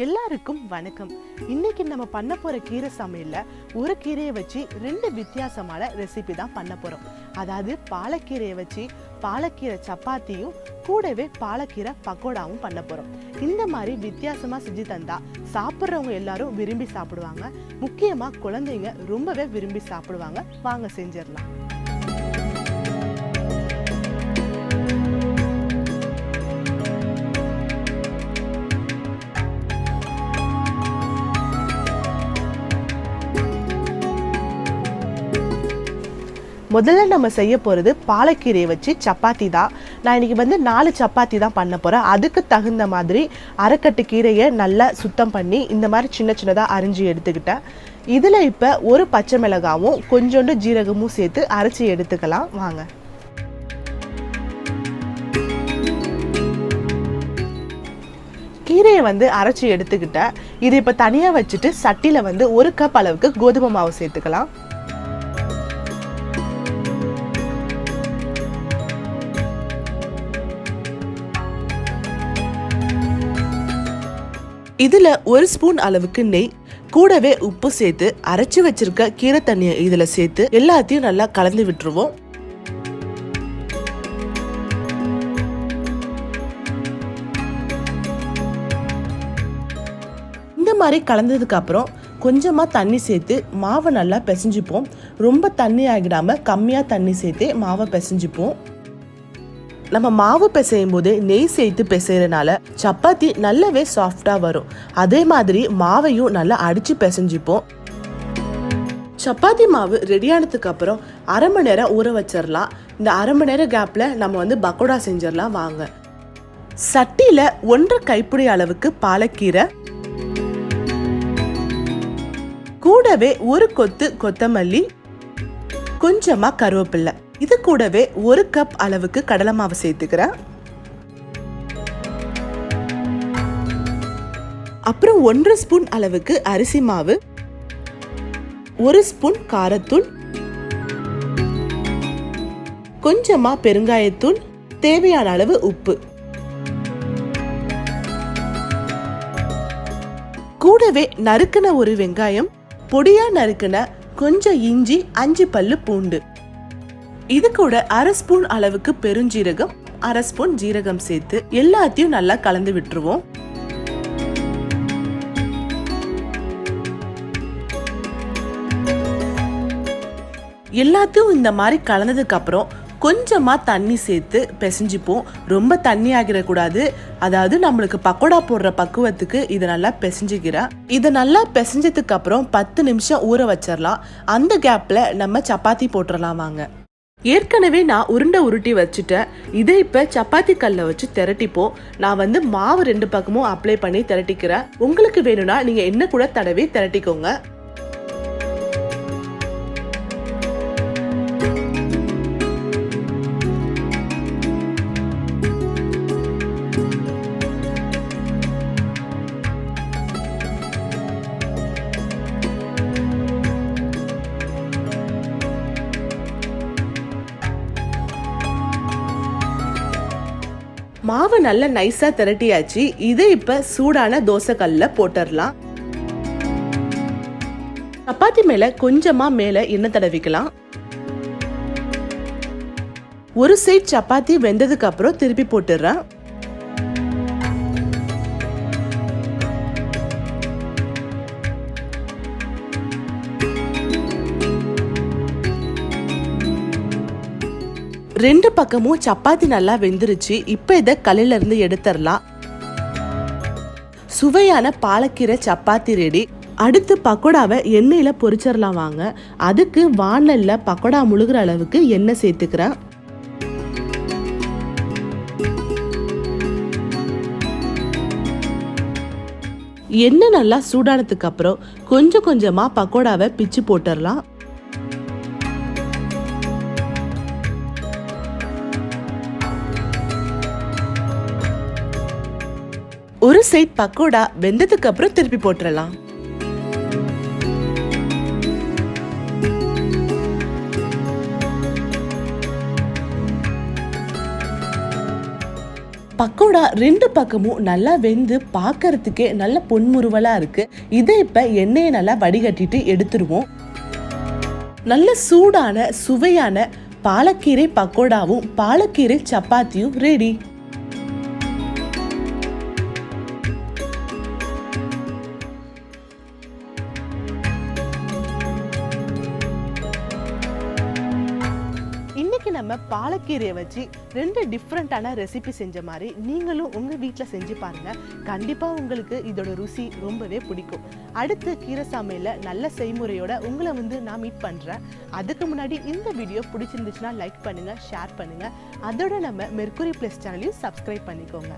எல்லாருக்கும் வணக்கம். இன்னைக்கு நம்ம பண்ண போற கீரை சமையல்ல ஒரு கீரையை வச்சு ரெண்டு வித்தியாசமான ரெசிபி தான் பண்ண போறோம். அதாவது பாலக்கீரையை வச்சு பாலக்கீரை சப்பாத்தியும் கூடவே பாலக்கீரை பக்கோடாவும் பண்ண போறோம். இந்த மாதிரி வித்தியாசமா செஞ்சு தந்தா சாப்பிட்றவங்க எல்லாரும் விரும்பி சாப்பிடுவாங்க. முக்கியமா குழந்தைங்க ரொம்பவே விரும்பி சாப்பிடுவாங்க. வாங்க செஞ்சிடலாம். முதல்ல நம்ம செய்ய போகிறது பாலக்கீரையை வச்சு சப்பாத்தி தான். நான் இன்னைக்கு வந்து நாலு சப்பாத்தி தான் பண்ண போகிறேன் அதுக்கு தகுந்த மாதிரி அரைக்கட்டு கீரையை நல்லா சுத்தம் பண்ணி இந்த மாதிரி சின்ன சின்னதாக அரிஞ்சு எடுத்துக்கிட்டேன். இதில் இப்போ ஒரு பச்சை மிளகாவும் கொஞ்சோண்டு ஜீரகமும் சேர்த்து அரைச்சி எடுத்துக்கலாம். வாங்க. கீரையை வந்து அரைச்சி எடுத்துக்கிட்டேன். இது இப்போ தனியாக வச்சுட்டு சட்டியில் வந்து ஒரு கப் அளவுக்கு கோதுமை மாவு சேர்த்துக்கலாம். இதில் ஒரு ஸ்பூன் அளவுக்கு நெய் கூடவே உப்பு சேர்த்து அரைச்சி வச்சிருக்க கீரை தண்ணியை இதில் சேர்த்து எல்லாத்தையும் நல்லா கலந்து விட்டுருவோம். இந்த மாதிரி கலந்ததுக்கு அப்புறம் கொஞ்சமாக தண்ணி சேர்த்து மாவை நல்லா பிசைஞ்சுப்போம். ரொம்ப தண்ணி ஆகிடாம கம்மியாக தண்ணி சேர்த்து மாவை பிசைஞ்சுப்போம். நம்ம மாவு பிசையும் போது நெய் சேர்த்து பிசைறனால சப்பாத்தி நல்லாவே சாஃப்டாக வரும். அதே மாதிரி மாவையும் நல்லா அடித்து பிசைஞ்சுப்போம். சப்பாத்தி மாவு ரெடியானதுக்கு அப்புறம் அரை மணி நேரம் ஊற வச்சிடலாம் இந்த அரை மணி நேரம் கேப்பில் நம்ம வந்து பக்கோடா செஞ்சிடலாம் வாங்க. சட்டியில் ஒன்றரை கைப்பிடி அளவுக்கு பாலக்கீரை. கூடவே ஒரு கொத்து கொத்தமல்லி. கொஞ்சமா கருவேப்பில்லை. இது கூடவே ஒரு கப் அளவுக்கு கடலை மாவு சேர்த்துக்கிறேன். அப்புறம் ஒன்றரை ஸ்பூன் அளவுக்கு அரிசி மாவு ஒரு ஸ்பூன் காரத்தூள் கொஞ்சமா பெருங்காயத்தூள் தேவையான அளவு உப்பு. கூடவே நறுக்கின ஒரு வெங்காயம் பொடியா நறுக்கின கொஞ்சம் இஞ்சி அஞ்சு பல்லு பூண்டு. இது கூட அரை ஸ்பூன் அளவுக்கு பெருஞ்சீரகம் அரை ஸ்பூன் ஜீரகம் சேர்த்து எல்லாத்தையும் நல்லா கலந்து விட்டுருவோம். எல்லாத்தையும் இந்த மாதிரி கலந்ததுக்கு அப்புறம் கொஞ்சமா தண்ணி சேர்த்து பிசைஞ்சிப்போம். ரொம்ப தண்ணி ஆகிடக்கூடாது. அதாவது நம்மளுக்கு பக்கோடா போடுற பக்குவத்துக்கு இதை நல்லா பிசைஞ்சிக்கிறேன் இதை நல்லா பிசைஞ்சதுக்கு அப்புறம் பத்து நிமிஷம் ஊற வச்சிடலாம் அந்த கேப்ல நம்ம சப்பாத்தி போட்டுடலாம் வாங்க. ஏற்கனவே நான் உருண்டை உருட்டி வச்சுட்டேன். இதை இப்போ சப்பாத்தி கல்லை வச்சு திரட்டிப்போம். நான் வந்து மாவு ரெண்டு பக்கமும் அப்ளை பண்ணி திரட்டிக்கிறேன். உங்களுக்கு வேணும்னா நீங்கள் என்ன கூட தடவி திரட்டிக்கோங்க. மாவு நல்லா நைஸா திரட்டியாச்சு. இதை இப்ப சூடான தோசை போட்டுடலாம் சப்பாத்தி மேல கொஞ்சமா மேல எண்ணெய் தடவிக்கலாம். ஒரு சைட் சப்பாத்தி வெந்ததுக்கு அப்புறம் திருப்பி போட்டுடுறேன் ரெண்டு பக்கமும் சப்பாத்தி நல்லா வெந்துருச்சு. இப்போ இதை கல்லில எடுத்துடலாம். சுவையான பாலக்கீரை சப்பாத்தி ரெடி அடுத்து பக்கோடாவை எண்ணெயில் பொரிச்சிடலாம் வாங்க. அதுக்கு வானலில் பக்கோடா முழுகிற அளவுக்கு எண்ணெய் சேர்த்துக்கிறேன். எண்ணெய் நல்லா சூடானதுக்கு அப்புறம் கொஞ்சம் கொஞ்சமாக பக்கோடாவை பிச்சு போட்டுடலாம். ஒரு சைட் பக்கோடா வெந்ததுக்கு அப்புறம் திருப்பி போட்டுடலாம் பக்கோடா ரெண்டு பக்கமும் நல்லா வெந்து பார்க்கறதுக்கே நல்ல பொன்முறுவலாக இருக்கு. இதை இப்ப எண்ணெயை நல்லா வடிகட்டிட்டு எடுத்துருவோம். நல்ல சூடான சுவையான பாலக்கீரை பக்கோடாவும் பாலக்கீரை சப்பாத்தியும் ரெடி இன்றைக்கி நம்ம பாலக்கீரையை வச்சு ரெண்டு டிஃப்ரெண்ட்டான ரெசிபி செஞ்ச மாதிரி நீங்களும் உங்கள் வீட்டில் செஞ்சு பாருங்க. கண்டிப்பாக உங்களுக்கு இதோட ருசி ரொம்பவே பிடிக்கும். அடுத்து கீரை சமையலில் நல்ல செய்முறையோட உங்களை வந்து நான் மீட் பண்ணுறேன் அதுக்கு முன்னாடி இந்த வீடியோ பிடிச்சிருந்துச்சுன்னா லைக் பண்ணுங்கள் ஷேர் பண்ணுங்கள் அதோட நம்ம மெர்குரி ப்ளஸ் சேனலையும் சப்ஸ்கிரைப் பண்ணிக்கோங்க.